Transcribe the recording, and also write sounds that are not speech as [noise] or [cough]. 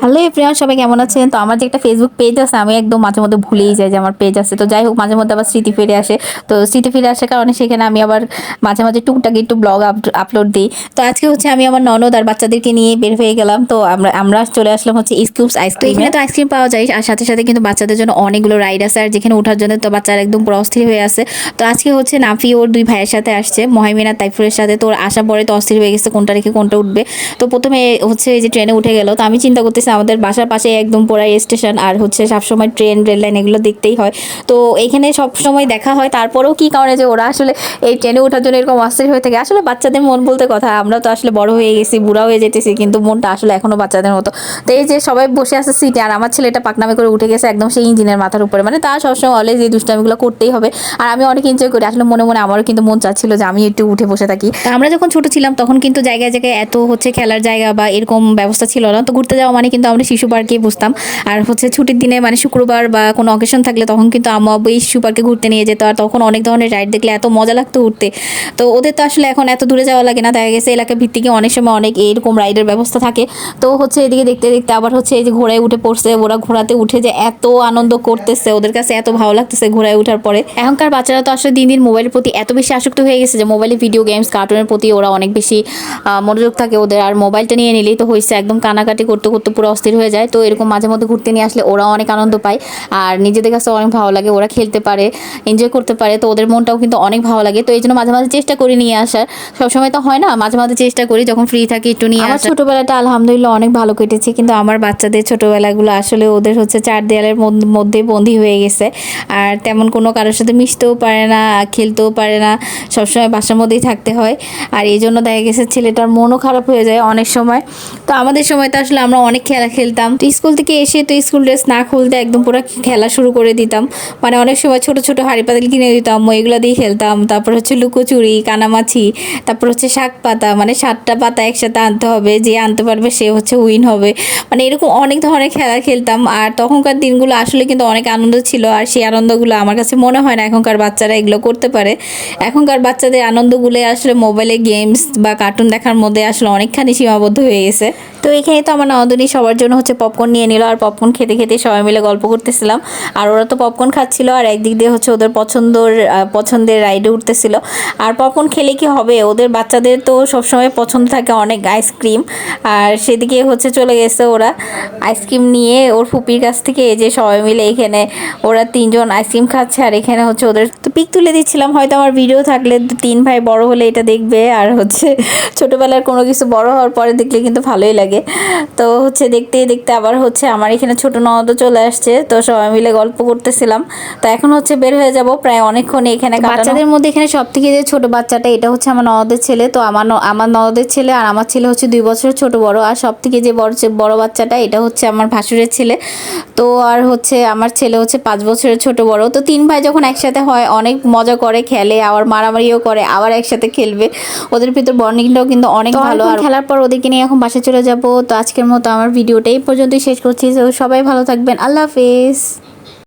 Hello everyone সবাই কেমন আছেন? তো আমার যে একটা ফেসবুক পেজ আছে আমি একদম মাঝে মধ্যে ভুলেই যাই যে আমার পেজ আছে। তো যাই হোক মাঝে মধ্যে আবার স্মৃতি ফিরে আসে। তো স্মৃতি ফিরে আসার কারণে সেখানে আমি আবার মাঝে মাঝে টুকটাক একটু ব্লগ আপলোড দিই। তো আজকে হচ্ছে আমি আমার ননদ আর বাচ্চাদেরকে নিয়ে বের হয়ে গেলাম। তো আমরা আমরা চলে আসলাম হচ্ছে স্কুপস আইসক্রিম এখানে তো আইসক্রিম পাওয়া যায় আর সাথে সাথে কিন্তু বাচ্চাদের জন্য অনেকগুলো রাইড আছে আর যেখানে ওঠার জন্য তো বাচ্চারা একদম পুরো অস্থির হয়ে আছে। তো আজকে হচ্ছে নাফি ওর দুই ভাইয়ের সাথে আসছে মহিমিনা তাইফুরের সাথে। তো ওর আসা পরে তো অস্থির হয়ে গেছে কোনটা রেখে কোনটা উঠবে। তো প্রথমে হচ্ছে এই যে ট্রেনে উঠে গেল। তো আমি চিন্তা করতেছি, আমাদের বাসার পাশে একদম পোড়াই স্টেশন আর হচ্ছে সবসময় ট্রেন, রেল লাইন এগুলো দেখতেই হয়। তো এখানে সব সময় দেখা হয়, তারপরেও কি কারণে যে ওরা আসলে এই ট্রেনে ওঠার জন্য এরকম অস্থির হয়ে থাকে? আসলে বাচ্চাদের মন বলতে কথা, আমরা তো আসলে বড় হয়ে গেছি বুড়া হয়ে যেতেছি, কিন্তু মনটা আসলে এখনও বাচ্চাদের মতো। তো এই যে সবাই বসে আছে সিটে আর আমার ছেলেটা পাকনামে করে উঠে গেছে, একদম সেই ইঞ্জিনের মাথার উপরে। মানে তার সবসময় অলওয়েজ এই দুষ্টামিগুলো করতেই হবে। আর আমি অনেক এনজয় করি, আসলে মনে মনে আমারও কিন্তু মন চাচ্ছিল যে আমি একটু উঠে বসে থাকি। আমরা যখন ছোট ছিলাম, তখন কিন্তু জায়গায় জায়গায় এত হচ্ছে খেলার জায়গা বা এরকম ব্যবস্থা ছিল না। তো ঘুরতে যাওয়া মানে কিন্তু আমরা শিশু পার্কেই বসতাম আর হচ্ছে ছুটির দিনে মানে শুক্রবার বা কোনো অকেশন থাকলে তখন কিন্তু আম্মা আব্বু এই শিশু পার্কে ঘুরতে নিয়ে যেত। আর তখন অনেক ধরনের রাইড দেখলে এত মজা লাগতো উঠতে তো ওদের তো আসলে এখন এত দূরে যাওয়া লাগে না। দেখা গেছে এলাকা ভিত্তিকে অনেক সময় অনেক এরকম রাইডের ব্যবস্থা থাকে। তো হচ্ছে এদিকে দেখতে দেখতে আবার হচ্ছে এই যে ঘোড়ায় উঠে পড়ছে। ওরা ঘোড়াতে উঠে যে এত আনন্দ করতেছে। ওদের কাছে এত ভালো লাগতেছে ঘোড়ায় ওঠার পরে। এখনকার বাচ্চারা তো আসলে দিন দিন মোবাইলের প্রতি এত বেশি আসক্ত হয়ে গেছে যে মোবাইলে ভিডিও গেমস কার্টুনের প্রতি ওরা অনেক বেশি মনোযোগ থাকে ওদের। আর মোবাইলটা নিয়ে নিলেই তো হয়েছে। একদম কানাকাটি করতে করতে পুরো অস্থির হয়ে যায়। তো এরকম মাঝে মধ্যে ঘুরতে নিয়ে আসলে ওরা অনেক আনন্দ পায়। আর নিজেদের কাছে অনেক ভালো লাগে ওরা খেলতে পারে এনজয় করতে পারে। তো ওদের মনটাও কিন্তু অনেক ভালো লাগে। তো এই জন্য মাঝে মাঝে চেষ্টা করি নিয়ে আসার। সবসময় তো হয় না মাঝে মাঝে চেষ্টা করি যখন ফ্রি থাকি একটু নিয়ে আমার ছোটবেলাটা আলহামদুলিল্লাহ অনেক ভালো কেটেছে কিন্তু আমার বাচ্চাদের ছোটোবেলাগুলো আসলে ওদের হচ্ছে চার দেয়ালের মধ্যে বন্দি হয়ে গেছে। আর তেমন কোনো কারোর সাথে মিশতেও পারে না খেলতেও পারে না সবসময় বাসার মধ্যেই থাকতে হয়। আর এই জন্য দেখা গেছে ছেলেটার মনও খারাপ হয়ে যায় অনেক সময়। তো আমাদের সময় তো আসলে আমরা অনেক খেলা খেলতাম। তো স্কুল থেকে এসে তো স্কুল ড্রেস না খুলতে একদম পুরো খেলা শুরু করে দিতাম। মানে অনেক সময় ছোট ছোট হাড়ি পাতিল কিনে দিতাম এগুলো দিয়ে খেলতাম। তারপর হচ্ছে লুকোচুরি, কানামাছি, তারপর হচ্ছে শাক পাতা মানে সাতটা পাতা একসাথে আনতে হবে, যে আনতে পারবে সে হচ্ছে উইন হবে। মানে এরকম অনেক ধরনের খেলা খেলতাম। আর তখনকার দিনগুলো আসলে কিন্তু অনেক আনন্দ ছিল। আর সেই আনন্দগুলো আমার কাছে মনে হয় না এখনকার বাচ্চারা এগুলো করতে পারে। এখনকার বাচ্চাদের আনন্দগুলো আসলে মোবাইলে গেমস বা কার্টুন দেখার মধ্যে আসলে অনেকখানি সীমাবদ্ধ হয়ে গেছে। তো এখানে তো আমার নন্দনী সবার জন্য হচ্ছে পপকর্ন নিয়ে নিল আর পপকর্ন খেতে খেতে সবাই মিলে গল্প করতেছিলাম। আর ওরা তো পপকর্ন খাচ্ছিল আর একদিক দিয়ে হচ্ছে ওদের পছন্দর পছন্দের রাইডে উঠতেছিল। আর পপকর্ন খেলে কি হবে? ওদের বাচ্চাদের তো সবসময় পছন্দ থাকে অনেক আইসক্রিম আর সেদিকে হচ্ছে চলে গেছে ওরা আইসক্রিম নিয়ে ওর ফুপির কাছ থেকে এই যে সবাই মিলে এখানে ওরা তিনজন আইসক্রিম খাচ্ছে আর এখানে হচ্ছে ওদের তো পিক তুলে দিচ্ছিলাম। হয়তো আমার ভিডিও থাকলে তিন ভাই বড় হলে এটা দেখবে। আর হচ্ছে [laughs] ছোটোবেলার কোনো কিছু বড় হওয়ার পরে দেখলে কিন্তু ভালোই লাগে। তো হচ্ছে দেখতে দেখতে আবার হচ্ছে আমার এখানে ছোট ননদ চলে আসছে তো সবাই মিলে গল্প করতেছিলাম। তো এখন হচ্ছে বের হয়ে যাব প্রায় অনেকক্ষণ এখানে বাচ্চাদের মধ্যে এখানে সব থেকে যে ছোট বাচ্চাটা এটা হচ্ছে আমার ননদের ছেলে। তো আমার আমার ননদের ছেলে আর আমার ছেলে হচ্ছে দুই বছরের ছোট বড়। আর সব থেকে যে বড় বড় বাচ্চাটা এটা হচ্ছে আমার ভাসুরের ছেলে। তো আর হচ্ছে আমার ছেলে হচ্ছে পাঁচ বছরের ছোট বড়। তো তিন ভাই যখন একসাথে হয় অনেক মজা করে খেলে আবার মারামারিও করে আবার একসাথে খেলবে। ওদের ভিতর বন্ডিংটাও কিন্তু অনেক ভালো। আর খেলার পর ওদেরকে নিয়ে এখন বাসে চলে যাব। তো আজকের মতো আমার ভিডিওটা এই পর্যন্তই শেষ করছি। সবাই ভালো থাকবেন। আল্লাহ হাফেজ।